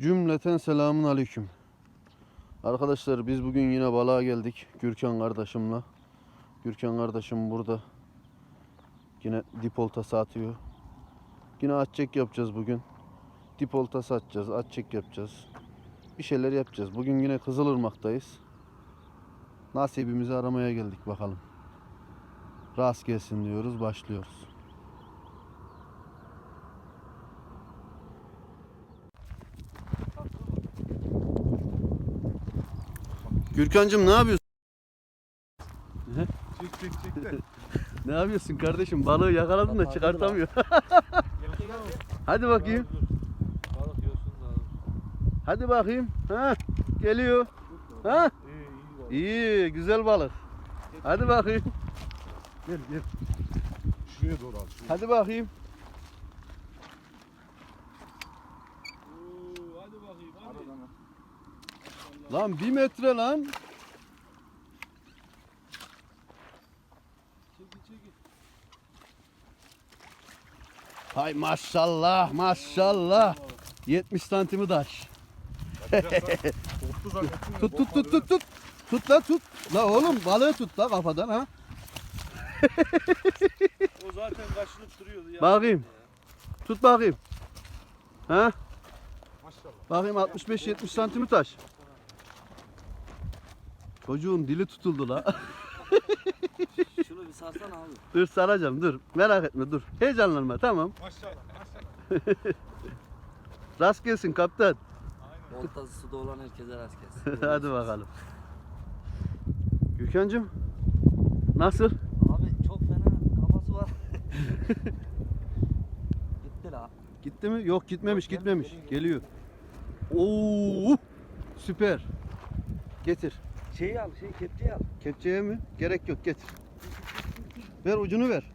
Cümleten selamun aleyküm. Arkadaşlar biz bugün yine balığa geldik Gürkan kardeşimle. Gürkan kardeşim burada. Yine dip oltası atıyor. Yine at çek yapacağız bugün. Dip oltası atacağız, at çek yapacağız. Bir şeyler yapacağız. Bugün yine Kızılırmak'tayız. Nasibimizi aramaya geldik bakalım. Rast gelsin diyoruz, başlıyoruz. Gürkancığım ne yapıyorsun? Çık çık çık de. Ne yapıyorsun kardeşim? Balığı yakaladın da çıkartamıyor. Hadi bakayım. Balık yiyorsun da. Hadi bakayım. Ha? Geliyor. Ha? İyi iyi balık. İyi, güzel balık. Hadi bakayım. Gel gel. Şuraya doğru al. Şuraya. Hadi bakayım. Oo, hadi bakayım hadi. Lan bir metre lan. Çekil çekil. Hay maşallah maşallah. 70 santimi zannettim. Tut tut tut tut tut. Tut la tut. La oğlum balığı tut la kafadan ha. O zaten kaşınıp duruyordu ya. Bakayım. Tut bakayım. Ha? Maşallah. Bakayım 65-70 santimi taş. Çocuğun dili tutuldu la. Şunu bir sarsana abi. dur saracağım dur. Merak etme dur. Heyecanlanma tamam. Maşallah maşallah. Rast gelsin kaptan. Aynen. Oltası suda olan herkese rast gelsin. Hadi bakalım. Gürkan'cığım nasıl? Abi çok fena kafası var. Gitti la. Gitti mi? Yok gitmemiş Yok, gitmemiş. Geliyor. Oo süper. Getir. Şeyi al, şey kepçeyi al. Kepçeye mi? Gerek yok getir. Ver ucunu ver.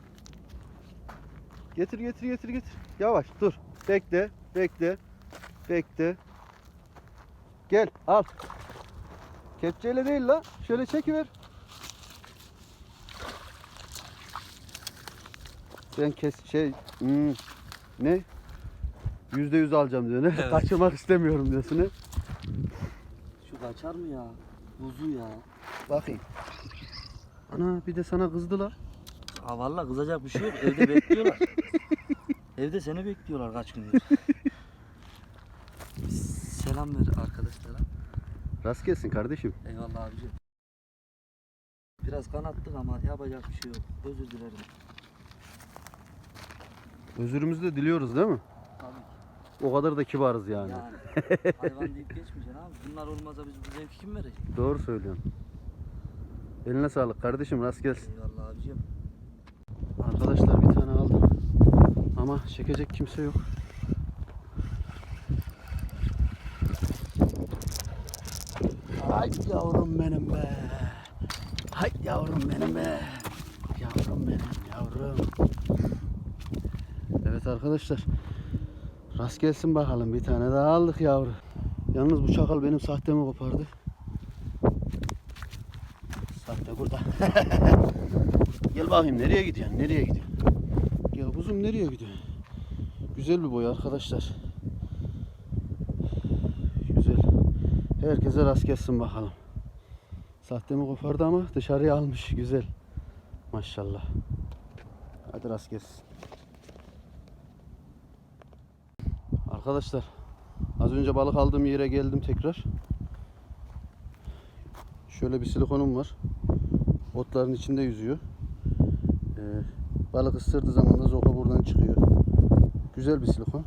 Getir getir getir getir. Yavaş dur. Bekle bekle. Bekle. Gel al. Kepçeyle değil la. Şöyle çekiver. Ben kes şey hmm, ne? Yüzde yüz alacağım diyor ne? Evet. Kaçırmak istemiyorum diyorsun ne? Şu kaçar mı ya? Buzu ya. Bakayım. Ana bir de sana kızdı la. Aa valla kızacak bir şey yok. Evde bekliyorlar. Evde seni bekliyorlar kaç gündür. Selam ver arkadaşlara. Rast gelsin kardeşim. Eyvallah abicim. Biraz kanattık ama yapacak bir şey yok. Özür dilerim. Özürümüzü de diliyoruz değil mi? Tabii. O kadar da kibarız yani. Yani. Hayvan deyip geçmeyeceksin abi. Bunlar olmasa biz bu zevki kim verecek? Doğru söylüyorsun. Eline sağlık kardeşim rast gelsin. Eyvallah abicim. Arkadaşlar bir tane aldım. Ama çekecek kimse yok. Ay yavrum benim be. Hay yavrum benim be. Yavrum benim yavrum. Evet arkadaşlar. Rast gelsin bakalım. Bir tane daha aldık yavru. Yalnız bu çakal benim sahtemi kopardı. Sahte burada. Gel bakayım nereye gidiyorsun? Nereye gidiyorsun? Gel kuzum nereye gidiyorsun? Güzel bir boy arkadaşlar. Güzel. Herkese rast gelsin bakalım. Sahtemi kopardı ama dışarıya almış. Güzel. Maşallah. Hadi rast gelsin. Arkadaşlar az önce balık aldığım yere geldim tekrar. Şöyle bir silikonum var. Otların içinde yüzüyor. Ee, balık ısırdığı zaman da zoka buradan çıkıyor. Güzel bir silikon.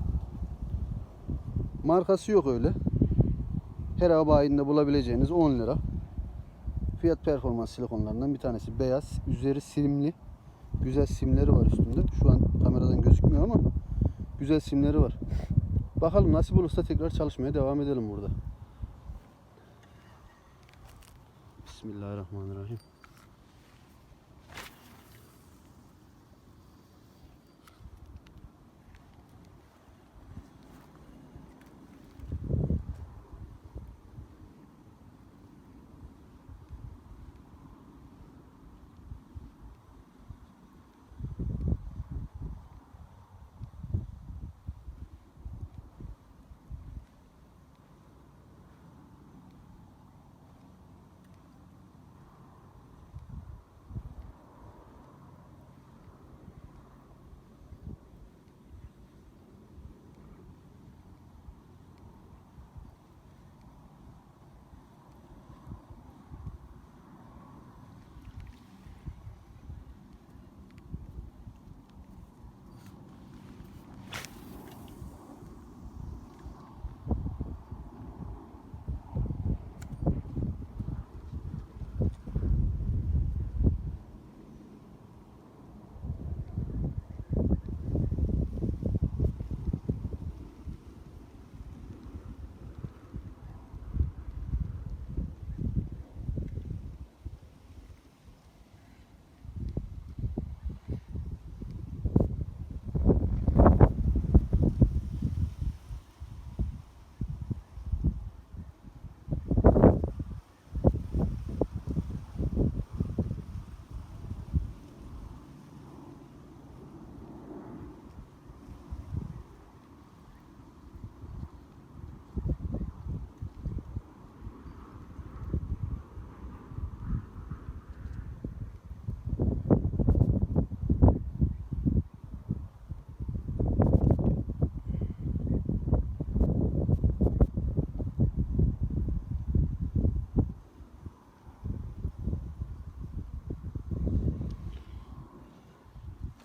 Markası yok öyle. Her av bayinde bulabileceğiniz 10 lira. Fiyat performans silikonlarından bir tanesi beyaz. Üzeri simli. Güzel simleri var üstünde. Şu an kameradan gözükmüyor ama güzel simleri var. Bakalım nasip olursa tekrar çalışmaya devam edelim burada. Bismillahirrahmanirrahim.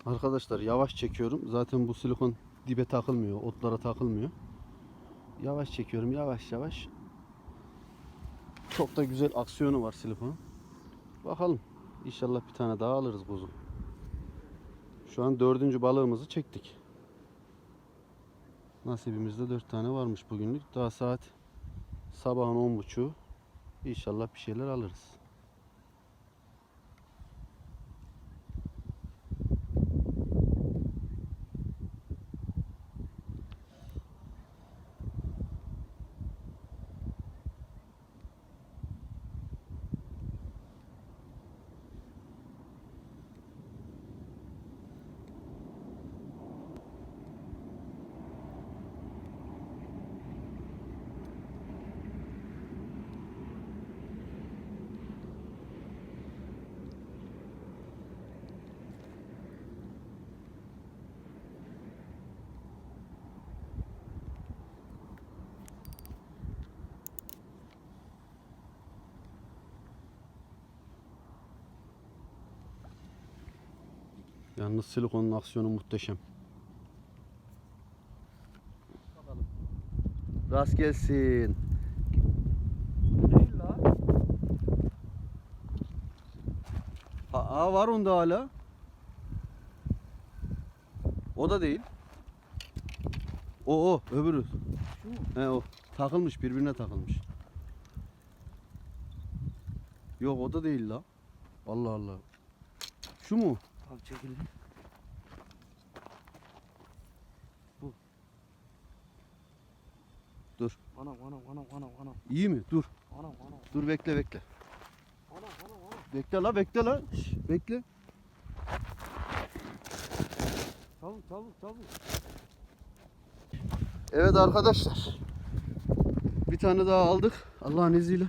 Arkadaşlar yavaş çekiyorum. Zaten bu silikon dibe takılmıyor. Otlara takılmıyor. Yavaş çekiyorum. Yavaş yavaş. Çok da güzel aksiyonu var silikon. Bakalım. İnşallah bir tane daha alırız kuzu. Şu an dördüncü balığımızı çektik. Nasibimizde dört tane varmış bugünlük. Daha saat sabahın on buçuğu. İnşallah bir şeyler alırız. Yalnız silikonun aksiyonu muhteşem. Rast gelsin. Değil la. Ha, var onda hala. O da değil. O o öbürü. Şu mu? He o. Takılmış birbirine takılmış. Yok o da değil la. Allah Allah. Şu mu? Abi çekilin. Dur. Anam anam anam anam anam İyi mi? Dur. anam anam Dur bekle bekle. anam anam anam. Bekle la bekle la. Şş, bekle. Tavuk tavuk tavuk. Evet arkadaşlar. Bir tane daha aldık. Allah'ın izniyle.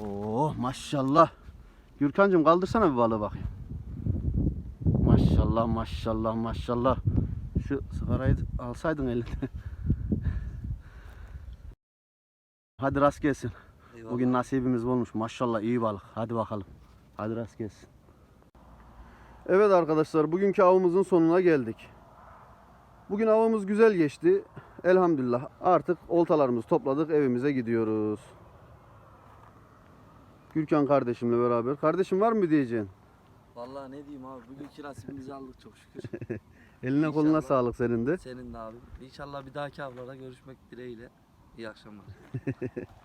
Oo maşallah. Gürkancığım kaldırsana bir balığı bakayım. Maşallah maşallah maşallah. Şu sigarayı alsaydın elinde. Hadi rast gelsin. Eyvallah. Bugün nasibimiz olmuş. Maşallah iyi balık. Hadi bakalım. Hadi rast gelsin. Evet arkadaşlar bugünkü avımızın sonuna geldik. Bugün avımız güzel geçti. Elhamdülillah. Artık oltalarımızı topladık. Evimize gidiyoruz. Gürkan kardeşimle beraber. Kardeşim var mı diyeceğin? Vallahi ne diyeyim abi bugünkü nasibimizi aldık çok şükür. Eline koluna İnşallah. sağlık senin de. Senin de abi. İnşallah bir dahaki avlara görüşmek dileğiyle. İyi akşamlar.